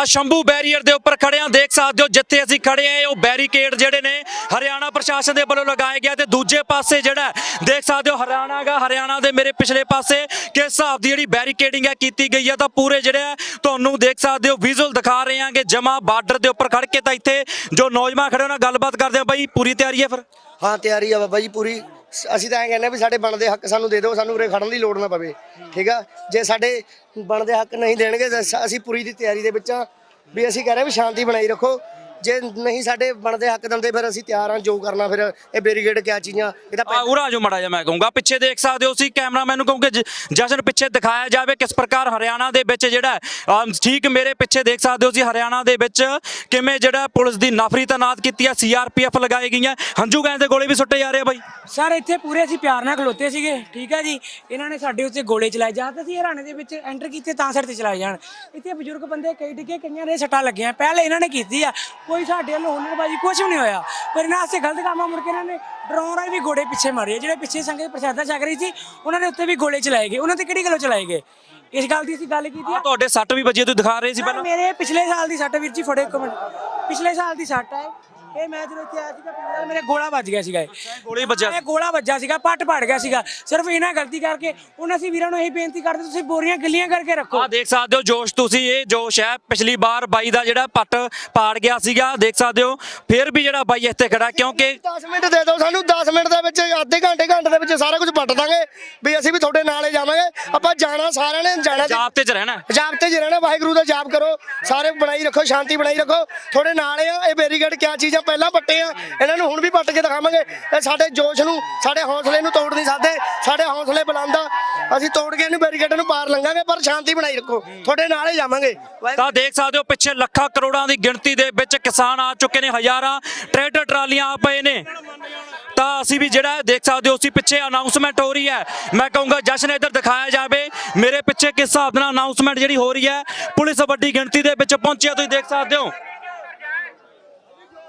ਤਾਂ ਸ਼ੰਭੂ ਬੈਰੀਅਰ ਦੇ ਉੱਪਰ ਖੜੇ ਆ ਦੇਖ ਸਕਦੇ ਹੋ, ਜਿੱਥੇ ਅਸੀਂ ਖੜੇ ਆ ਉਹ ਬੈਰੀਕੇਡ ਜਿਹੜੇ ਨੇ ਹਰਿਆਣਾ ਪ੍ਰਸ਼ਾਸਨ ਦੇ ਵੱਲੋਂ ਲਗਾਏ ਗਿਆ ਤੇ ਦੂਜੇ ਪਾਸੇ ਜਿਹੜਾ ਦੇਖ ਸਕਦੇ ਹੋ, ਹਰਿਆਣਾ ਗਾ ਹਰਿਆਣਾ ਦੇ ਮੇਰੇ ਪਿਛਲੇ ਪਾਸੇ ਕਿਸ ਹਿਸਾਬ ਦੀ ਜਿਹੜੀ ਬੈਰੀਕੇਡਿੰਗ ਹੈ ਕੀਤੀ ਗਈ ਹੈ, ਤਾਂ ਪੂਰੇ ਜਿਹੜੇ ਹੈ, ਤੁਹਾਨੂੰ ਦੇਖ ਸਕਦੇ ਹੋ ਵਿਜ਼ੂਅਲ ਦਿਖਾ ਰਹੇ ਆਂਗੇ ਜਮਾ ਬਾਰਡਰ ਦੇ ਉੱਪਰ ਖੜ ਕੇ ਤਾਂ ਇੱਥੇ ਜੋ ਨੌਜਵਾਨ ਖੜੇ ਉਹਨਾਂ ਨਾਲ ਗੱਲਬਾਤ ਕਰਦੇ ਆ ਬਾਈ, ਪੂਰੀ ਤਿਆਰੀ ਹੈ ਫਿਰ? ਹਾਂ, ਤਿਆਰੀ ਆ ਬਾਬਾ ਜੀ, ਪੂਰੀ। ਸ- ਅਸੀਂ ਤਾਂ ਐਂ ਕਹਿੰਦੇ ਆ ਵੀ ਸਾਡੇ ਬਣਦੇ ਹੱਕ ਸਾਨੂੰ ਦੇ ਦਿਓ, ਸਾਨੂੰ ਉਰੇ ਖੜਨ ਦੀ ਲੋੜ ਨਾ ਪਵੇ, ਠੀਕ ਆ? ਜੇ ਸਾਡੇ ਬਣਦੇ ਹੱਕ ਨਹੀਂ ਦੇਣਗੇ, ਤਾਂ ਸ- ਅਸੀਂ ਪੂਰੀ ਦੀ ਤਿਆਰੀ ਦੇ ਵਿੱਚ ਆ। ਵੀ ਅਸੀਂ ਕਹਿ ਰਹੇ ਵੀ ਸ਼ਾਂਤੀ ਬਣਾਈ ਰੱਖੋ। ਜੇ ਨਹੀਂ ਸਾਡੇ ਬਣਦੇ ਹੱਕ ਦਿੰਦੇ ਫਿਰ ਅਸੀਂ ਤਿਆਰ ਆ ਜੋ ਕਰਨਾ ਫਿਰ ਇਹ ਬੈਰੀਗੇਡ ਕਿਆ ਚੀਜ਼ਾਂ ਇਹਦਾ ਆ ਉਰਾ ਜੋ ਮੜਾ ਜਾ ਮੈਂ ਕਹੂੰਗਾ ਪਿੱਛੇ ਦੇਖ ਸਕਦੇ ਹੋ ਤੁਸੀਂ ਕੈਮਰਾਮੈਨ ਨੂੰ ਕਹੂੰਗੇ ਜ- ਜਸ਼ਨ ਪਿੱਛੇ ਦਿਖਾਇਆ ਜਾਵੇ ਕਿਸ ਪ੍ਰਕਾਰ ਹਰਿਆਣਾ ਦੇ ਵਿੱਚ ਜਿਹੜਾ ਹੈ, ਅਮ ਠੀਕ ਮੇਰੇ ਪਿੱਛੇ ਦੇਖ ਸਕਦੇ ਹੋ ਤੁਸੀਂ ਹਰਿਆਣਾ ਦੇ ਵਿੱਚ ਕਿਵੇਂ ਜਿਹੜਾ ਪੁਲਿਸ ਦੀ ਨਫਰੀ ਤਾਇਨਾਤ ਕੀਤੀ ਹੈ ਸੀਆਰਪੀਐਫ ਲਗਾਈ ਗਈਆਂ ਹੰਝੂ ਗੈਸ ਦੇ ਗੋਲੇ ਵੀ ਸੁੱਟੇ ਜਾ ਰਹੇ ਆ ਬਾਈ। ਸਰ ਇੱਥੇ ਪੂਰੇ ਅਸੀਂ ਪਿਆਰ ਨਾਲ ਖਲੋਤੇ ਸੀਗੇ ਠੀਕ ਹੈ ਜੀ ਇਹਨਾਂ ਨੇ ਸਾਡੇ ਉੱਤੇ ਗੋਲੇ ਚਲਾਏ ਜਾਂ ਤਾਂ ਅਸੀਂ ਹਰਿਆਣੇ ਦੇ ਵਿੱਚ ਐਂਟਰ ਕੀਤੇ ਤਾਂ ਸਾਡੇ ਤੇ ਚਲਾਏ ਜਾਣ। ਇੱਥੇ ਬਜ਼ੁਰਗ ਬੰਦੇ ਕਈ ਡਿੱਗੇ ਕਈਆਂ ਦੇ ਸੱਟਾਂ ਲੱਗੀਆਂ ਪਹਿਲੇ ਇਹਨਾਂ ਨੇ ਕੀਤੀ ਆ ਕੋਈ ਸਾਡੇ ਵੱਲੋਂ ਹੁਨਰਬਾਜੀ ਕੁਝ ਵੀ ਨਹੀਂ ਹੋਇਆ। ਪਰ ਇਹਨਾਂ ਵਾਸਤੇ ਗਲਤ ਕੰਮ ਮੁੜ ਕੇ ਇਹਨਾਂ ਨੇ ਡਰੋਨ ਰਾਹੀਂ ਵੀ ਗੋਲੇ ਪਿੱਛੇ ਮਾਰੇ ਆ। ਜਿਹੜੇ ਪਿੱਛੇ ਸੰਗਤ ਪ੍ਰਸ਼ਾਦਾ ਛਕ ਰਹੀ ਸੀ ਉਹਨਾਂ ਦੇ ਉੱਤੇ ਵੀ ਗੋਲੇ ਚਲਾਏ ਗਏ। ਉਹਨਾਂ ਤੇ ਕਿਹੜੀ ਗੱਲੋਂ ਚਲਾਏ ਗਏ? ਇਸ ਗੱਲ ਦੀ ਅਸੀਂ ਗੱਲ ਕੀਤੀ ਆ। ਤੁਹਾਡੇ ਸੱਟ ਵੀ ਵੱਜੀ ਤੁਸੀਂ ਦਿਖਾ ਰਹੇ ਸੀ ਸਰ, ਪਹਿਲਾਂ। ਮੇਰੇ ਪਿਛਲੇ ਸਾਲ ਦੀ ਸੱਟ ਵੀਰ ਜੀ ਫੜੇ ਇੱਕ ਮਿੰਟ। ਪਿਛਲੇ ਸਾਲ ਦੀ ਸੱਟ ਹੈ। ਇਹ ਮੈਂ ਜਦੋਂ ਇੱਥੇ ਆਇਆ ਸੀਗਾ ਸਾਲ ਮੇਰੇ ਗੋਲਾ ਵੱਜ ਗਿਆ ਸੀਗਾ ਇਹ। ਗੋਲੀ ਵੱਜਿਆ। ਇਹ ਗੋਲਾ ਵੱਜਾ ਸੀਗਾ ਪੱਟ ਪੜ ਗਿਆ ਸੀਗਾ। ਸਿਰਫ ਇਹਨਾਂ ਗਲਤੀ ਕਰਕੇ ਹੁਣ ਅਸੀਂ ਵੀਰਾਂ ਨੂੰ ਇਹ ਬੇਨਤੀ ਕਰਦੇ ਤੁਸੀਂ ਬੋਰੀਆਂ ਗਿੱਲੀਆਂ ਕਰਕੇ ਰੱਖੋ। ਆ ਦੇਖ ਸਕਦੇ ਹੋ ਜੋਸ਼ ਤੁਸੀਂ ਇਹ ਜੋਸ਼ ਹੈ। ਪਿਛਲੀ ਵਾਰ ਬਾਈ ਦਾ ਜਿਹੜਾ ਪੱਟ ਪਾੜ ਗਿਆ ਸੀਗਾ ਦੇਖ ਸਕਦੇ ਹੋ। ਫਿਰ ਵੀ ਜਿਹੜਾ ਬਾਈ ਇੱਥੇ ਖੜਾ ਕਿਉਂਕਿ 10 ਮਿੰਟ ਦੇ ਦਿਓ ਸਾਨੂੰ 10 ਮਿੰਟ ਦੇ ਵਿੱਚ ਅੱਧੇ ਘੰਟੇ ਘੰਟੇ ਦੇ ਵਿੱਚ ਸਾਰਾ ਕੁਝ ਪੱਟ ਦਾਂਗੇ। ਵੀ ਅਸੀਂ ਵੀ ਤੁਹਾਡੇ ਨਾਲ ਹੀ ਜਾਵਾਂਗੇ। ਆਪਾਂ ਜਾਣਾ ਸਾਰਿਆਂ ਨੇ ਜਾਣਾ ਤੇ- ਜਾਬ ਤੇ ਚ ਰਹਿਣਾ। ਜਾਪ ਤੇ ਜਿਹੜਾ ਨਾ ਵਾਹਿਗੁਰੂ ਦਾ ਜਾਪ ਕਰੋ। ਸਾਰੇ ਬਣਾਈ ਰੱਖੋ ਸ਼ਾਂਤੀ ਬਣਾਈ ਰੱਖੋ। ਤੁਹਾਡੇ ਨਾਲ ਆ ਇਹ ਬੈਰੀਗੇਡ ਕਿਆ ਚੀਜ਼ਾਂ ਪਹਿਲਾਂ ਪੱਟੇ ਆ। ਇਹਨਾਂ ਨੂੰ ਹੁਣ ਵੀ ਪੱਟ ਕੇ ਦਿਖਾਵਾਂਗੇ। ਇਹ ਸਾਡੇ ਜੋਸ਼ ਨੂੰ, ਸਾਡੇ ਹੌਸਲੇ ਨੂੰ ਤੋੜ ਨਹੀਂ ਸਕਦੇ। ਸਾਡੇ ਹੌਸਲੇ ਬੁਲੰਦਾ ਅਸੀਂ ਤੋੜ ਕੇ ਇਹਨੂੰ ਬੈਰੀਗੇਡ ਨੂੰ ਪਾਰ ਲੰਘਾਂਗੇ, ਪਰ ਸ਼ਾਂਤੀ ਬਣਾਈ ਰੱਖੋ। ਤੁਹਾਡੇ ਨਾਲ ਹੀ ਜਾਵਾਂਗੇ। ਤਾਂ ਦੇਖ ਸਕਦੇ ਹੋ, ਪਿੱਛੇ ਲੱਖਾਂ ਕਰੋੜਾਂ ਦੀ ਗਿਣਤੀ ਦੇ ਵਿੱਚ ਕਿਸਾਨ ਆ ਚੁੱਕੇ ਨੇ। ਹਜ਼ਾਰਾਂ ਟਰੈਕਟਰ, ਟਰਾਲੀਆਂ ਆ ਪਏ ਨੇ। ਤਾਂ ਅਸੀਂ ਵੀ ਜਿਹੜਾ ਦੇਖ ਸਕਦੇ ਹੋ, ਅਸੀਂ ਪਿੱਛੇ ਅਨਾਉਂਸਮੈਂਟ ਹੋ ਰਹੀ ਹੈ। ਮੈਂ ਕਹੂੰਗਾ, ਜਸ਼ਨ ਇੱਧਰ ਦਿਖਾਇਆ ਜਾਵੇ। ਮੇਰੇ ਪਿੱਛੇ ਕਿਸ ਹਿਸਾਬ ਨਾਲ ਅਨਾਉਂਸਮੈਂਟ ਜਿਹੜੀ ਹੋ ਰਹੀ ਹੈ, ਪੁਲਿਸ ਵੱਡੀ ਗਿਣਤੀ ਦੇ ਵਿੱਚ ਪਹੁੰਚਿਆ ਤੁਸੀਂ ਦੇਖ ਸਕਦੇ ਹੋ।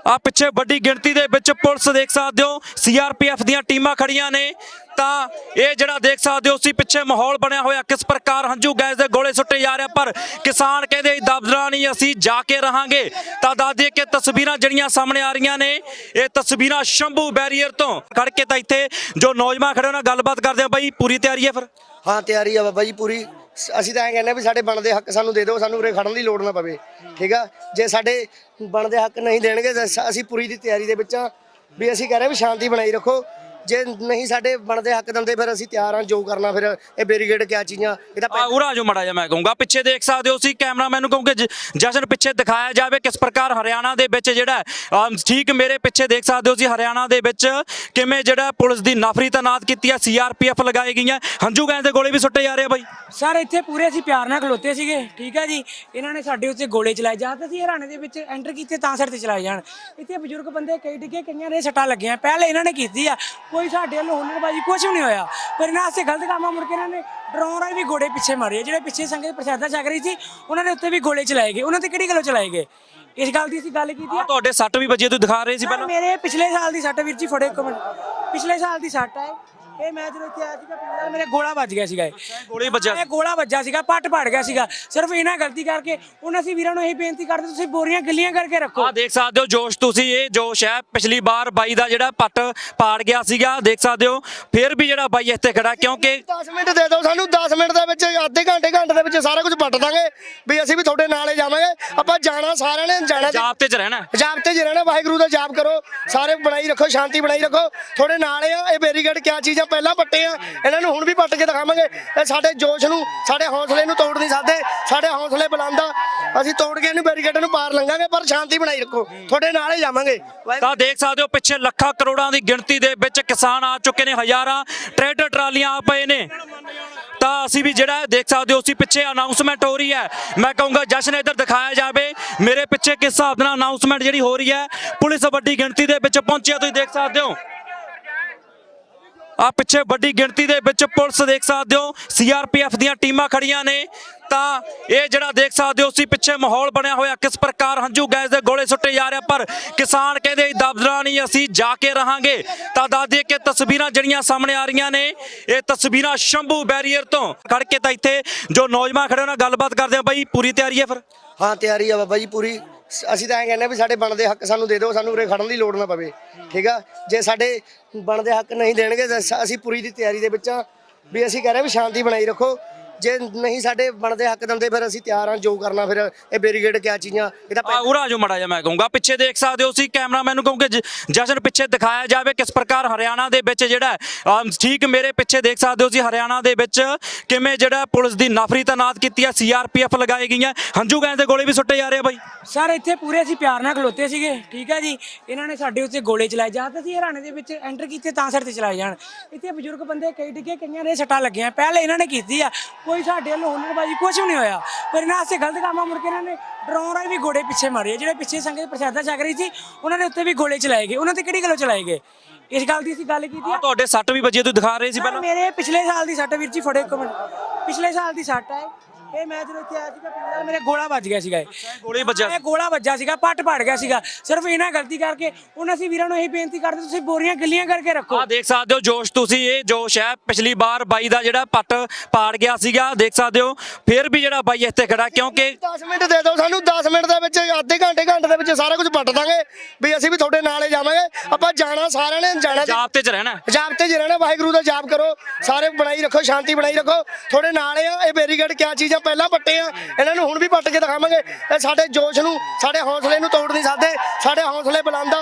ਆ ਪਿੱਛੇ ਵੱਡੀ ਗਿਣਤੀ ਦੇ ਵਿੱਚ ਪੁਲਿਸ ਦੇਖ ਸਕਦੇ ਹੋ ਸੀਆਰਪੀਐਫ ਦੀਆਂ ਟੀਮਾਂ ਖੜੀਆਂ ਨੇ। ਤਾਂ ਇਹ ਜਿਹੜਾ ਦੇਖ ਸਕਦੇ ਹੋ ਸੀ ਪਿੱਛੇ ਮਾਹੌਲ ਬਣਿਆ ਹੋਇਆ, ਕਿਸ ਪ੍ਰਕਾਰ ਹੰਝੂ ਗੈਸ ਦੇ ਗੋਲੇ ਸੁੱਟੇ ਜਾ ਰਹੇ ਪਰ ਕਿਸਾਨ ਕਹਿੰਦੇ ਦਬਦਰਾ ਨਹੀਂ, ਅਸੀਂ ਜਾ ਕੇ ਰਹਾਂਗੇ। ਤਾਂ ਦੱਸ ਦਈਏ ਕਿ ਤਸਵੀਰਾਂ ਜਿਹੜੀਆਂ ਸਾਹਮਣੇ ਆ ਰਹੀਆਂ ਨੇ, ਇਹ ਤਸਵੀਰਾਂ ਸ਼ੰਭੂ ਬੈਰੀਅਰ ਤੋਂ ਖੜ ਕੇ ਤਾਂ ਇੱਥੇ ਜੋ ਨੌਜਵਾਨ ਖੜੇ, ਉਹਨਾਂ ਗੱਲਬਾਤ ਕਰਦੇ ਆ। ਬਾਈ, ਪੂਰੀ ਤਿਆਰੀ ਹੈ ਫਿਰ? ਹਾਂ, ਤਿਆਰੀ ਆ ਬਾਬਾ ਜੀ, ਪੂਰੀ। ਸ- ਅਸੀਂ ਤਾਂ ਐਂ ਕਹਿੰਦੇ ਆ ਵੀ ਸਾਡੇ ਬਣਦੇ ਹੱਕ ਸਾਨੂੰ ਦੇ ਦਿਓ, ਸਾਨੂੰ ਉਰੇ ਖੜਨ ਦੀ ਲੋੜ ਨਾ ਪਵੇ, ਠੀਕ ਆ? ਜੇ ਸਾਡੇ ਬਣਦੇ ਹੱਕ ਨਹੀਂ ਦੇਣਗੇ, ਤਾਂ ਸ- ਅਸੀਂ ਪੂਰੀ ਦੀ ਤਿਆਰੀ ਦੇ ਵਿੱਚ ਆ, ਵੀ ਅਸੀਂ ਕਹਿ ਰਹੇ ਵੀ ਸ਼ਾਂਤੀ ਬਣਾਈ ਰੱਖੋ। ਜੇ ਨਹੀਂ ਸਾਡੇ ਬਣਦੇ ਹੱਕ ਦਿੰਦੇ ਫਿਰ ਅਸੀਂ ਤਿਆਰ ਆ ਜੋ ਕਰਨਾ ਫਿਰ ਇਹ ਬੈਰੀਗੇਡ ਕਿਆ ਚੀਜ਼ਾਂ ਇਹਦਾ ਆ ਉਰਾ ਜੋ ਮੜਾ ਜਾ ਮੈਂ ਕਹੂੰਗਾ ਪਿੱਛੇ ਦੇਖ ਸਕਦੇ ਹੋ ਤੁਸੀਂ ਕੈਮਰਾਮੈਨ ਨੂੰ ਕਹੂੰਗੇ ਜ- ਜਸ਼ਨ ਪਿੱਛੇ ਦਿਖਾਇਆ ਜਾਵੇ ਕਿਸ ਪ੍ਰਕਾਰ ਹਰਿਆਣਾ ਦੇ ਵਿੱਚ ਜਿਹੜਾ ਹੈ, ਅਮ ਠੀਕ ਮੇਰੇ ਪਿੱਛੇ ਦੇਖ ਸਕਦੇ ਹੋ ਤੁਸੀਂ ਹਰਿਆਣਾ ਦੇ ਵਿੱਚ ਕਿਵੇਂ ਜਿਹੜਾ ਪੁਲਿਸ ਦੀ ਨਫਰੀ ਤਾਇਨਾਤ ਕੀਤੀ ਹੈ ਸੀਆਰਪੀਐਫ ਲਗਾਈ ਗਈਆਂ। ਹੰਝੂ ਗੈਸ ਦੇ ਗੋਲੇ ਵੀ ਸੁੱਟੇ ਜਾ ਰਹੇ ਆ ਬਾਈ। ਸਰ ਇੱਥੇ ਪੂਰੇ ਅਸੀਂ ਪਿਆਰ ਨਾਲ ਖਲੋਤੇ ਸੀਗੇ ਠੀਕ ਹੈ ਜੀ? ਇਹਨਾਂ ਨੇ ਸਾਡੇ ਉੱਤੇ ਗੋਲੇ ਚਲਾਏ ਜਾਂ ਤਾਂ ਅਸੀਂ ਹਰਿਆਣੇ ਦੇ ਵਿੱਚ ਐਂਟਰ ਕੀਤੇ ਤਾਂ ਸਾਡੇ ਤੇ ਚਲਾਏ ਜਾਣ। ਇੱਥੇ ਬਜ਼ੁਰਗ ਬੰਦੇ ਕਈ ਡਿੱਗੇ ਕਈਆਂ ਦੇ ਸੱਟਾਂ ਲੱਗੀਆਂ। ਪਹਿਲੇ ਇਹਨਾਂ ਨੇ ਕੀਤੀ ਆ ਕੋਈ ਸਾਡੇ ਵੱਲੋਂ ਹੁਨਰਬਾਜੀ ਕੁਝ ਵੀ ਨਹੀਂ ਹੋਇਆ। ਪਰ ਇਹਨਾਂ ਵਾਸਤੇ ਗਲਤ ਕੰਮ ਆ ਮੁੜ ਕੇ ਇਹਨਾਂ ਨੇ ਡਰੋਨ ਰਾਹੀਂ ਵੀ ਗੋਲੇ ਪਿੱਛੇ ਮਾਰੇ ਆ। ਜਿਹੜੇ ਪਿੱਛੇ ਸੰਗਤ ਪ੍ਰਸ਼ਾਦਾ ਛਕ ਰਹੀ ਸੀ ਉਹਨਾਂ ਦੇ ਉੱਤੇ ਵੀ ਗੋਲੇ ਚਲਾਏ ਗਏ। ਉਹਨਾਂ ਤੇ ਕਿਹੜੀ ਗੱਲੋਂ ਚਲਾਏ ਗਏ? ਇਸ ਗੱਲ ਦੀ ਅਸੀਂ ਗੱਲ ਕੀਤੀ ਆ। ਆ ਤੁਹਾਡੇ ਸੱਟ ਵੀ ਵੱਜੀ ਤੁਸੀਂ ਦਿਖਾ ਰਹੇ ਸੀ ਸਰ, ਪਹਿਲਾਂ। ਮੇਰੇ ਪਿਛਲੇ ਸਾਲ ਦੀ ਸੱਟ ਵੀਰ ਜੀ ਫੜੇ ਇੱਕ ਮਿੰਟ। ਪਿਛਲੇ ਸਾਲ ਦੀ ਸੱਟ ਹੈ ਇਹ ਮੈਂ ਜਦੋਂ ਇੱਥੇ ਆਇਆ ਸੀਗਾ ਪਿਛਲੇ ਮੇਰੇ ਗੋਲਾ ਵੱਜ ਗਿਆ ਸੀਗਾ ਇਹ। ਗੋਲੀ ਵੱਜਿਆ ਇਹ ਗੋਲਾ ਵੱਜਾ ਸੀਗਾ ਪੱਟ ਪੜ ਗਿਆ ਸੀਗਾ। ਸਿਰਫ ਇਹਨਾਂ ਗਲਤੀ ਕਰਕੇ ਹੁਣ ਅਸੀਂ ਵੀਰਾਂ ਨੂੰ ਇਹ ਬੇਨਤੀ ਕਰਦੇ ਤੁਸੀਂ ਬੋਰੀਆਂ ਗਿੱਲੀਆਂ ਕਰਕੇ ਰੱਖੋ। ਆ ਦੇਖ ਸਕਦੇ ਹੋ ਜੋਸ਼ ਤੁਸੀਂ ਇਹ ਜੋਸ਼ ਹੈ। ਪਿਛਲੀ ਵਾਰ ਬਾਈ ਦਾ ਜਿਹੜਾ ਪੱਟ ਪਾੜ ਗਿਆ ਸੀਗਾ ਦੇਖ ਸਕਦੇ ਹੋ। ਫਿਰ ਵੀ ਜਿਹੜਾ ਬਾਈ ਇੱਥੇ ਖੜਾ ਕਿਉਂਕਿ 10 ਮਿੰਟ ਦੇ ਦਿਓ ਸਾਨੂੰ 10 ਮਿੰਟ ਦੇ ਵਿੱਚ ਅੱਧੇ ਘੰਟੇ ਘੰਟੇ ਦੇ ਵਿੱਚ ਸਾਰਾ ਕੁਝ ਪੱਟ ਦਾਂਗੇ। ਵੀ ਅਸੀਂ ਵੀ ਤੁਹਾਡੇ ਨਾਲ ਹੀ ਜਾਵਾਂਗੇ। ਆਪਾਂ ਜਾਣਾ ਸਾਰਿਆਂ ਨੇ ਜਾਣਾ ਜਾਬ ਤੇ ਚ ਰਹਿਣਾ। ਜਾਪ ਤੇ ਜਿਹੜਾ ਨਾ ਵਾਹਿਗੁਰੂ ਦਾ ਜਾਪ ਕਰੋ। ਸਾਰੇ ਬਣਾਈ ਰੱਖੋ ਸ਼ਾਂਤੀ ਬਣਾਈ ਰੱਖੋ। ਤੁਹਾਡੇ ਨਾਲ ਆ ਇਹ ਬੈਰੀਗੇਡ ਕਿਆ ਚੀਜ਼ਾਂ ਪਹਿਲਾਂ ਪੱਟੇ ਆ, ਇਹਨਾਂ ਨੂੰ ਹੁਣ ਵੀ ਪੱਟ ਕੇ ਦਿਖਾਵਾਂਗੇ। ਇਹ ਸਾਡੇ ਜੋਸ਼ ਨੂੰ, ਸਾਡੇ ਹੌਸਲੇ ਨੂੰ ਤੋੜ ਨਹੀਂ ਸਕਦੇ ਸਾਡੇ ਹੌਸਲੇ ਬੁਲੰਦਾ ਅਸੀਂ ਤੋੜ ਕੇ ਇਹਨੂੰ ਬੈਰੀਗੇਡ ਨੂੰ ਪਾਰ ਲੰਘਾਂਗੇ, ਪਰ ਸ਼ਾਂਤੀ ਬਣਾਈ ਰੱਖੋ। ਤੁਹਾਡੇ ਨਾਲ ਹੀ ਜਾਵਾਂਗੇ। ਤਾਂ ਦੇਖ ਸਕਦੇ ਹੋ, ਪਿੱਛੇ ਲੱਖਾਂ ਕਰੋੜਾਂ ਦੀ ਗਿਣਤੀ ਦੇ ਵਿੱਚ ਕਿਸਾਨ ਆ ਚੁੱਕੇ ਨੇ, ਹਜ਼ਾਰਾਂ ਟਰੈਕਟਰ, ਟਰਾਲੀਆਂ ਆ ਪਏ ਨੇ। ਤਾਂ ਅਸੀਂ ਵੀ ਜਿਹੜਾ ਦੇਖ ਸਕਦੇ ਹੋ, ਅਸੀਂ ਪਿੱਛੇ ਅਨਾਉਂਸਮੈਂਟ ਹੋ ਰਹੀ ਹੈ। ਮੈਂ ਕਹੂੰਗਾ, ਜਸ਼ਨ ਇੱਧਰ ਦਿਖਾਇਆ ਜਾਵੇ। ਮੇਰੇ ਪਿੱਛੇ ਕਿਸ ਹਿਸਾਬ ਨਾਲ ਅਨਾਉਂਸਮੈਂਟ ਜਿਹੜੀ ਹੋ ਰਹੀ ਹੈ, ਪੁਲਿਸ ਵੱਡੀ ਗਿਣਤੀ ਦੇ ਵਿੱਚ ਪਹੁੰਚਿਆ ਤੁਸੀਂ ਦੇਖ ਸਕਦੇ ਹੋ। ਆ ਪਿੱਛੇ ਵੱਡੀ ਗਿਣਤੀ ਦੇ ਵਿੱਚ ਪੁਲਿਸ ਦੇਖ ਸਕਦੇ ਹੋ ਸੀਆਰਪੀਐਫ ਦੀਆਂ ਟੀਮਾਂ ਖੜੀਆਂ ਨੇ। ਤਾਂ ਇਹ ਜਿਹੜਾ ਦੇਖ ਸਕਦੇ ਹੋ ਸੀ ਪਿੱਛੇ ਮਾਹੌਲ ਬਣਿਆ ਹੋਇਆ, ਕਿਸ ਪ੍ਰਕਾਰ ਹੰਝੂ ਗੈਸ ਦੇ ਗੋਲੇ ਸੁੱਟੇ ਜਾ ਰਿਹਾ ਪਰ ਕਿਸਾਨ ਕਹਿੰਦੇ ਦਬਦਰਾ ਨਹੀਂ, ਅਸੀਂ ਜਾ ਕੇ ਰਹਾਂਗੇ। ਤਾਂ ਦੱਸ ਦਈਏ ਕਿ ਤਸਵੀਰਾਂ ਜਿਹੜੀਆਂ ਸਾਹਮਣੇ ਆ ਰਹੀਆਂ ਨੇ, ਇਹ ਤਸਵੀਰਾਂ ਸ਼ੰਭੂ ਬੈਰੀਅਰ ਤੋਂ ਖੜ ਕੇ ਤਾਂ ਇੱਥੇ ਜੋ ਨੌਜਵਾਨ ਖੜੇ, ਉਹਨਾਂ ਨਾਲ ਗੱਲਬਾਤ ਕਰਦੇ ਆ। ਬਾਈ, ਪੂਰੀ ਤਿਆਰੀ ਹੈ ਫਿਰ? ਹਾਂ, ਤਿਆਰੀ ਆ ਬਾਬਾ ਜੀ, ਪੂਰੀ। ਅਸੀਂ ਤਾਂ ਐਂ ਕਹਿੰਦੇ ਆ ਵੀ ਸਾਡੇ ਬਣਦੇ ਹੱਕ ਸਾਨੂੰ ਦੇ ਦਿਓ, ਸਾਨੂੰ ਉਰੇ ਖੜਨ ਦੀ ਲੋੜ ਨਾ ਪਵੇ, ਠੀਕ ਆ? ਜੇ ਸਾਡੇ ਬਣਦੇ ਹੱਕ ਨਹੀਂ ਦੇਣਗੇ ਤਾਂ ਅਸੀਂ ਪੂਰੀ ਦੀ ਤਿਆਰੀ ਦੇ ਵਿੱਚ ਆ, ਵੀ ਅਸੀਂ ਕਹਿ ਰਹੇ ਵੀ ਸ਼ਾਂਤੀ ਬਣਾਈ ਰੱਖੋ। ਜੇ ਨਹੀਂ ਸਾਡੇ ਬਣਦੇ ਹੱਕ ਦਿੰਦੇ ਫਿਰ ਅਸੀਂ ਤਿਆਰ ਹਾਂ ਜੋ ਕਰਨਾ ਫਿਰ ਇਹ ਬੈਰੀਗੇਡ ਕਿਆ ਚੀਜ਼ਾਂ ਇਹਦਾ ਆ ਉਰਾ ਜੋ ਮੜਾ ਜਾ ਮੈਂ ਕਹੂੰਗਾ ਪਿੱਛੇ ਦੇਖ ਸਕਦੇ ਹੋ ਸੀ ਕੈਮਰਾਮੈਨ ਨੂੰ ਕਹੂੰਗੇ ਜ- ਜਸ਼ਨ ਪਿੱਛੇ ਦਿਖਾਇਆ ਜਾਵੇ ਕਿਸ ਪ੍ਰਕਾਰ ਹਰਿਆਣਾ ਦੇ ਵਿੱਚ ਜਿਹੜਾ ਹੈ, ਅਮ, ਠੀਕ ਮੇਰੇ ਪਿੱਛੇ ਦੇਖ ਸਕਦੇ ਹੋ ਸੀ ਹਰਿਆਣਾ ਦੇ ਵਿੱਚ ਕਿਵੇਂ ਜਿਹੜਾ ਪੁਲਿਸ ਦੀ ਨਫਰੀ ਤਾਇਨਾਤ ਕੀਤੀ ਹੈ ਸੀਆਰਪੀਐਫ ਲਗਾਈ ਗਈਆਂ ਹੰਝੂ ਗੈਸ ਦੇ ਗੋਲੇ ਵੀ ਸੁੱਟੇ ਜਾ ਰਹੇ ਆ ਬਾਈ। ਸਰ ਇੱਥੇ ਪੂਰੇ ਅਸੀਂ ਪਿਆਰ ਨਾਲ ਖਲੋਤੇ ਸੀਗੇ ਠੀਕ ਹੈ ਜੀ? ਇਹਨਾਂ ਨੇ ਸਾਡੇ ਉੱਤੇ ਗੋਲੇ ਚਲਾਏ ਜਾਂ ਤਾਂ ਅਸੀਂ ਹਰਿਆਣੇ ਦੇ ਵਿੱਚ ਐਂਟਰ ਕੀਤੇ ਤਾਂ ਸਾਡੇ ਤੇ ਚਲਾਏ ਜਾਣ। ਇੱਥੇ ਬਜ਼ੁਰਗ ਬੰਦੇ ਕਈ ਡਿੱਗੇ ਕਈਆਂ ਦੇ ਸੱਟਾਂ ਲੱਗੀਆਂ ਪਹਿਲੇ ਇਹਨਾਂ ਨੇ ਕੀਤੀ ਆ। ਕੋਈ ਸਾਡੇ ਵੱਲੋਂ ਹੁਨਰਬਾਜ਼ੀ ਕੁਝ ਵੀ ਨਹੀਂ ਹੋਇਆ। ਪਰ ਇਹਨਾਂ ਆਸੇ ਗਲਤ ਕੰਮਾਂ ਮੁੜ ਕੇ ਇਹਨਾਂ ਨੇ ਡਰਾਉਣ ਰਾਹੀਂ ਵੀ ਗੋਲੇ ਪਿੱਛੇ ਮਾਰੇ ਆ। ਜਿਹੜੇ ਪਿੱਛੇ ਸੰਗਤ ਪ੍ਰਸ਼ਾਦਾ ਛਕ ਰਹੀ ਸੀ ਉਹਨਾਂ ਦੇ ਉੱਤੇ ਵੀ ਗੋਲੇ ਚਲਾਏ ਗਏ। ਉਹਨਾਂ ਤੇ ਕਿਹੜੀ ਗੱਲੋਂ ਚਲਾਏ ਗਏ? ਇਸ ਗੱਲ ਦੀ ਅਸੀਂ ਗੱਲ ਕੀਤੀ ਆ। ਤੁਹਾਡੇ ਸੱਟ ਵੀ ਵੱਜੀ ਤੁਸੀਂ ਦਿਖਾ ਰਹੇ ਸੀ ਸਰ, ਪਹਿਲਾਂ। ਮੇਰੇ ਪਿਛਲੇ ਸਾਲ ਦੀ ਸੱਟ ਵੀਰ ਜੀ ਫੜੇ ਇੱਕ ਮਿੰਟ। ਪਿਛਲੇ ਸਾਲ ਦੀ ਸੱਟ ਹੈ ਇਹ ਮੈਂ ਜਦੋਂ ਇੱਥੇ ਆਇਆ ਸੀਗਾ ਸਾਲ ਮੇਰੇ ਗੋਲਾ ਵੱਜ ਗਿਆ ਸੀਗਾ ਇਹ। ਗੋਲੀ ਵੱਜਿਆ ਇਹ ਗੋਲਾ ਵੱਜਾ ਸੀਗਾ ਪੱਟ ਪੜ ਗਿਆ ਸੀਗਾ। ਸਿਰਫ ਇਹਨਾਂ ਗਲਤੀ ਕਰਕੇ ਉਹਨਾਂ ਅਸੀਂ ਵੀਰਾਂ ਨੂੰ ਇਹੀ ਬੇਨਤੀ ਕਰਦੇ ਤੁਸੀਂ ਬੋਰੀਆਂ ਗਿੱਲੀਆਂ ਕਰਕੇ ਰੱਖੋ। ਆ ਦੇਖ ਸਕਦੇ ਹੋ ਜੋਸ਼ ਤੁਸੀਂ ਇਹ ਜੋਸ਼ ਹੈ। ਪਿਛਲੀ ਵਾਰ ਬਾਈ ਦਾ ਜਿਹੜਾ ਪੱਟ ਪਾੜ ਗਿਆ ਸੀਗਾ ਦੇਖ ਸਕਦੇ ਹੋ। ਫਿਰ ਵੀ ਜਿਹੜਾ ਬਾਈ ਇੱਥੇ ਖੜਾ ਕਿਉਂਕਿ 10 ਮਿੰਟ ਦੇ ਦਿਓ ਸਾਨੂੰ 10 ਮਿੰਟ ਦੇ ਵਿੱਚ ਅੱਧੇ ਘੰਟੇ ਘੰਟੇ ਦੇ ਵਿੱਚ ਸਾਰਾ ਕੁਝ ਪੱਟ ਦਾਂਗੇ। ਵੀ ਅਸੀਂ ਵੀ ਤੁਹਾਡੇ ਨਾਲ ਹੀ ਜਾਵਾਂਗੇ। ਆਪਾਂ ਜਾਣਾ ਸਾਰਿਆਂ ਨੇ ਜਾਣਾ ਤੇ- ਚ ਰਹਿਣਾ। ਹੈ। ਜਾਪ ਤੇ ਜਿਹੜਾ ਨਾ ਵਾਹਿਗੁਰੂ ਦਾ ਜਾਪ ਕਰੋ। ਸਾਰੇ ਬਣਾਈ ਰੱਖੋ ਸ਼ਾਂਤੀ ਬਣਾਈ ਰੱਖੋ। ਤੁਹਾਡੇ ਨਾਲ ਆ ਇਹ ਬੈਰੀਗੇਡ ਕਿਆ ਚੀਜ਼ਾਂ ਪਹਿਲਾਂ ਪੱਟੇ ਆ, ਇਹਨਾਂ ਨੂੰ ਹੁਣ ਵੀ ਪੱਟ ਕੇ ਦਿਖਾਵਾਂਗੇ। ਇਹ ਸਾਡੇ ਜੋਸ਼ ਨੂੰ, ਸਾਡੇ ਹੌਸਲੇ ਨੂੰ ਤੋੜ ਨਹੀਂ ਸਕਦੇ, ਸਾਡੇ ਹੌਸਲੇ ਬੁਲੰਦ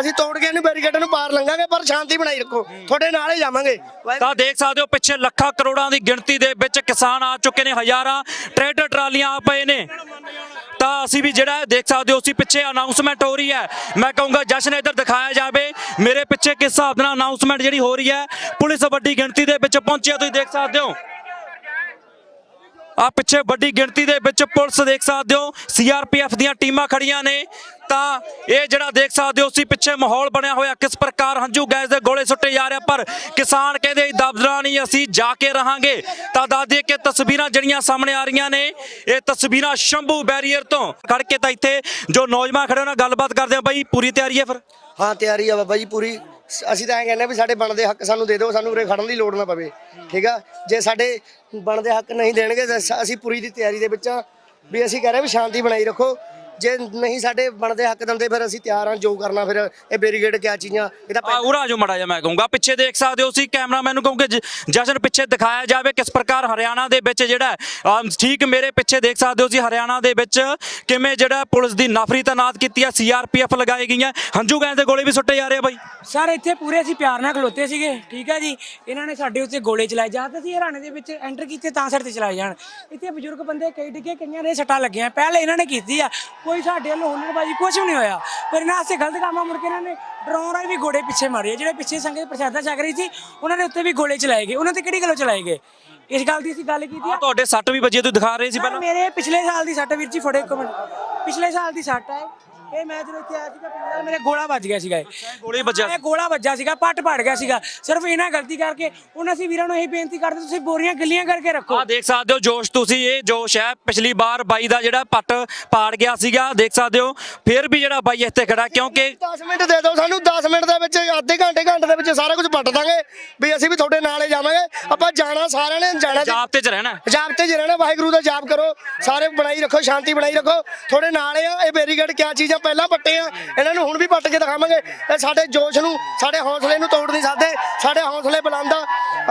ਅਸੀਂ ਤੋੜ ਕੇ ਇਹਨੂੰ ਬੈਰੀਗੇਡ ਨੂੰ ਪਾਰ ਲੰਘਾਂਗੇ, ਪਰ ਸ਼ਾਂਤੀ ਬਣਾਈ ਰੱਖੋ। ਤੁਹਾਡੇ ਨਾਲ ਹੀ ਜਾਵਾਂਗੇ। ਤਾਂ ਦੇਖ ਸਕਦੇ ਹੋ, ਪਿੱਛੇ ਲੱਖਾਂ ਕਰੋੜਾਂ ਦੀ ਗਿਣਤੀ ਦੇ ਵਿੱਚ ਕਿਸਾਨ ਆ ਚੁੱਕੇ ਨੇ, ਹਜ਼ਾਰਾਂ ਟਰੈਕਟਰ, ਟਰਾਲੀਆਂ ਆ ਪਏ ਨੇ। ਤਾਂ ਅਸੀਂ ਵੀ ਜਿਹੜਾ ਦੇਖ ਸਕਦੇ ਹੋ, ਅਸੀਂ ਪਿੱਛੇ ਅਨਾਉਂਸਮੈਂਟ ਹੋ ਰਹੀ ਹੈ। ਮੈਂ ਕਹੂੰਗਾ, ਜਸ਼ਨ ਇੱਧਰ ਦਿਖਾਇਆ ਜਾਵੇ। ਮੇਰੇ ਪਿੱਛੇ ਕਿਸ ਹਿਸਾਬ ਨਾਲ ਅਨਾਉਂਸਮੈਂਟ ਜਿਹੜੀ ਹੋ ਰਹੀ ਹੈ, ਪੁਲਿਸ ਵੱਡੀ ਗਿਣਤੀ ਦੇ ਵਿੱਚ ਪਹੁੰਚਿਆ ਤੁਸੀਂ ਦੇਖ ਸਕਦੇ ਹੋ। ਆ ਪਿੱਛੇ ਵੱਡੀ ਗਿਣਤੀ ਦੇ ਵਿੱਚ ਪੁਲਿਸ ਦੇਖ ਸਕਦੇ ਹੋ ਸੀਆਰਪੀਐਫ ਦੀਆਂ ਟੀਮਾਂ ਖੜੀਆਂ ਨੇ। ਤਾਂ ਇਹ ਜਿਹੜਾ ਦੇਖ ਸਕਦੇ ਹੋ ਸੀ ਪਿੱਛੇ ਮਾਹੌਲ ਬਣਿਆ ਹੋਇਆ, ਕਿਸ ਪ੍ਰਕਾਰ ਹੰਝੂ ਗੈਸ ਦੇ ਗੋਲੇ ਸੁੱਟੇ ਜਾ ਰਹੇ ਪਰ ਕਿਸਾਨ ਕਹਿੰਦੇ ਦਬਦਰਾ ਨਹੀਂ, ਅਸੀਂ ਜਾ ਕੇ ਰਹਾਂਗੇ। ਤਾਂ ਦੱਸ ਕਿ ਤਸਵੀਰਾਂ ਜਿਹੜੀਆਂ ਸਾਹਮਣੇ ਆ ਰਹੀਆਂ ਨੇ, ਇਹ ਤਸਵੀਰਾਂ ਸ਼ੰਭੂ ਬੈਰੀਅਰ ਤੋਂ ਖੜ ਕੇ ਤਾਂ ਇੱਥੇ ਜੋ ਨੌਜਵਾਨ ਖੜੇ ਉਹਨਾਂ ਨਾਲ ਗੱਲਬਾਤ ਕਰਦੇ ਆ। ਬਾਈ, ਪੂਰੀ ਤਿਆਰੀ ਹੈ ਫਿਰ? ਹਾਂ, ਤਿਆਰੀ ਆ ਬਾਬਾ ਜੀ, ਪੂਰੀ। ਸ- ਅਸੀਂ ਤਾਂ ਐਂ ਕਹਿੰਦੇ ਆ ਵੀ ਸਾਡੇ ਬਣਦੇ ਹੱਕ ਸਾਨੂੰ ਦੇ ਦਿਓ, ਸਾਨੂੰ ਉਰੇ ਖੜਨ ਦੀ ਲੋੜ ਨਾ ਪਵੇ, ਠੀਕ ਆ? ਜੇ ਸਾਡੇ ਬਣਦੇ ਹੱਕ ਨਹੀਂ ਦੇਣਗੇ, ਤਾਂ ਸ- ਅਸੀਂ ਪੂਰੀ ਦੀ ਤਿਆਰੀ ਦੇ ਵਿੱਚ ਆ, ਵੀ ਅਸੀਂ ਕਹਿ ਰਹੇ ਵੀ ਸ਼ਾਂਤੀ ਬਣਾਈ ਰੱਖੋ। ਜੇ ਨਹੀਂ ਸਾਡੇ ਬਣਦੇ ਹੱਕ ਦਿੰਦੇ ਫਿਰ ਅਸੀਂ ਤਿਆਰ ਹਾਂ ਜੋ ਕਰਨਾ ਫਿਰ ਇਹ ਬੈਰੀਗੇਡ ਕਿਆ ਚੀਜ਼ਾਂ ਇਹਦਾ ਆ ਉਰਾ ਜੋ ਮੜਾ ਜਾ ਮੈਂ ਕਹੂੰਗਾ ਪਿੱਛੇ ਦੇਖ ਸਕਦੇ ਹੋ ਸੀ ਕੈਮਰਾਮੈਨ ਨੂੰ ਕਹੂੰਗੇ ਜ- ਜਸ਼ਨ ਪਿੱਛੇ ਦਿਖਾਇਆ ਜਾਵੇ ਕਿਸ ਪ੍ਰਕਾਰ ਹਰਿਆਣਾ ਦੇ ਵਿੱਚ ਜਿਹੜਾ ਹੈ, ਅਮ, ਠੀਕ ਮੇਰੇ ਪਿੱਛੇ ਦੇਖ ਸਕਦੇ ਹੋ ਸੀ ਹਰਿਆਣਾ ਦੇ ਵਿੱਚ ਕਿਵੇਂ ਜਿਹੜਾ ਪੁਲਿਸ ਦੀ ਨਫਰੀ ਤਾਇਨਾਤ ਕੀਤੀ ਹੈ ਸੀਆਰਪੀਐਫ ਲਗਾਈ ਗਈਆਂ ਹੰਝੂ ਗੈਸ ਦੇ ਗੋਲੇ ਵੀ ਸੁੱਟੇ ਜਾ ਰਹੇ ਆ ਬਾਈ। ਸਰ ਇੱਥੇ ਪੂਰੇ ਅਸੀਂ ਪਿਆਰ ਨਾਲ ਖਲੋਤੇ ਸੀਗੇ ਠੀਕ ਹੈ ਜੀ? ਇਹਨਾਂ ਨੇ ਸਾਡੇ ਉੱਤੇ ਗੋਲੇ ਚਲਾਏ ਜਾਂ ਤਾਂ ਅਸੀਂ ਹਰਿਆਣੇ ਦੇ ਵਿੱਚ ਐਂਟਰ ਕੀਤੇ ਤਾਂ ਸਾਡੇ ਤੇ ਚਲਾਏ ਜਾਣ। ਇੱਥੇ ਬਜ਼ੁਰਗ ਬੰਦੇ ਕਈ ਡਿੱਗੇ ਕਈਆਂ ਦੇ ਸੱਟਾਂ ਲੱਗੀਆਂ ਪਹਿਲੇ ਇਹਨਾਂ ਨੇ ਕੀਤੀ ਆ ਕੋਈ ਸਾਡੇ ਵੱਲੋਂ ਹੁਨਰਬਾਜ਼ੀ ਕੁਝ ਵੀ ਨਹੀਂ ਹੋਇਆ। ਪਰ ਇਹਨਾਂ ਆਸੇ ਗਲਤ ਕੰਮਾਂ ਮੁੜ ਕੇ ਇਹਨਾਂ ਨੇ ਡਰਾਉਣ ਰਾਹੀਂ ਵੀ ਗੋਲੇ ਪਿੱਛੇ ਮਾਰੇ ਆ। ਜਿਹੜੇ ਪਿੱਛੇ ਸੰਗਤ ਪ੍ਰਸ਼ਾਦਾ ਛਕ ਰਹੀ ਸੀ ਉਹਨਾਂ ਦੇ ਉੱਤੇ ਵੀ ਗੋਲੇ ਚਲਾਏ ਗਏ। ਉਹਨਾਂ ਤੇ ਕਿਹੜੀ ਗੱਲੋਂ ਚਲਾਏ ਗਏ? ਇਸ ਗੱਲ ਦੀ ਅਸੀਂ ਗੱਲ ਕੀਤੀ ਆ। ਤੁਹਾਡੇ ਸੱਟ ਵੀ ਵੱਜੀ ਤੁਸੀਂ ਦਿਖਾ ਰਹੇ ਸੀ ਸਰ, ਪਹਿਲਾਂ। ਮੇਰੇ ਪਿਛਲੇ ਸਾਲ ਦੀ ਸੱਟ ਵੀਰ ਜੀ ਫੜੇ ਇੱਕ ਮਿੰਟ। ਪਿਛਲੇ ਸਾਲ ਦੀ ਸੱਟ ਹੈ ਇਹ ਮੈਂ ਜਦੋਂ ਇੱਥੇ ਆਇਆ ਸੀਗਾ ਸਾਲ ਮੇਰੇ ਗੋਲਾ ਵੱਜ ਗਿਆ ਸੀਗਾ ਇਹ। ਗੋਲੀ ਵੱਜਿਆ ਇਹ ਗੋਲਾ ਵੱਜਾ ਸੀਗਾ ਪੱਟ ਪੜ ਗਿਆ ਸੀਗਾ। ਸਿਰਫ ਇਹਨਾਂ ਗਲਤੀ ਕਰਕੇ ਉਹਨਾਂ ਅਸੀਂ ਵੀਰਾਂ ਨੂੰ ਇਹੀ ਬੇਨਤੀ ਕਰਦੇ ਤੁਸੀਂ ਬੋਰੀਆਂ ਗਿੱਲੀਆਂ ਕਰਕੇ ਰੱਖੋ। ਆ ਦੇਖ ਸਕਦੇ ਹੋ ਜੋਸ਼ ਤੁਸੀਂ ਇਹ ਜੋਸ਼ ਹੈ। ਪਿਛਲੀ ਵਾਰ ਬਾਈ ਦਾ ਜਿਹੜਾ ਪੱਟ ਪਾੜ ਗਿਆ ਸੀਗਾ ਦੇਖ ਸਕਦੇ ਹੋ। ਫਿਰ ਵੀ ਜਿਹੜਾ ਬਾਈ ਇੱਥੇ ਖੜਾ ਕਿਉਂਕਿ 10 ਮਿੰਟ ਦੇ ਦਿਓ ਸਾਨੂੰ 10 ਮਿੰਟ ਦੇ ਵਿੱਚ ਅੱਧੇ ਘੰਟੇ ਘੰਟੇ ਦੇ ਵਿੱਚ ਸਾਰਾ ਕੁਝ ਪੱਟ ਦਾਂਗੇ। ਵੀ ਅਸੀਂ ਵੀ ਤੁਹਾਡੇ ਨਾਲ ਹੀ ਜਾਵਾਂਗੇ। ਆਪਾਂ ਜਾਣਾ ਸਾਰਿਆਂ ਨੇ ਜਾਣਾ ਤੇ- ਜਾਬ ਤੇ ਚ ਰਹਿਣਾ। ਜਾਪ ਤੇ ਜਿਹੜਾ ਨਾ ਵਾਹਿਗੁਰੂ ਦਾ ਜਾਪ ਕਰੋ। ਸਾਰੇ ਬਣਾਈ ਰੱਖੋ ਸ਼ਾਂਤੀ ਬਣਾਈ ਰੱਖੋ। ਤੁਹਾਡੇ ਨਾਲ ਆ ਇਹ ਬੈਰੀਗੇਡ ਕਿਆ ਚੀਜ਼ਾਂ ਪਹਿਲਾਂ ਪੱਟੇ ਆ। ਇਹਨਾਂ ਨੂੰ ਹੁਣ ਵੀ ਪੱਟ ਕੇ ਦਿਖਾਵਾਂਗੇ। ਇਹ ਸਾਡੇ ਜੋਸ਼ ਨੂੰ, ਸਾਡੇ ਹੌਸਲੇ ਨੂੰ ਤੋੜ ਨਹੀਂ ਸਕਦੇ ਸਾਡੇ ਹੌਸਲੇ ਬੁਲੰਦ ਆ।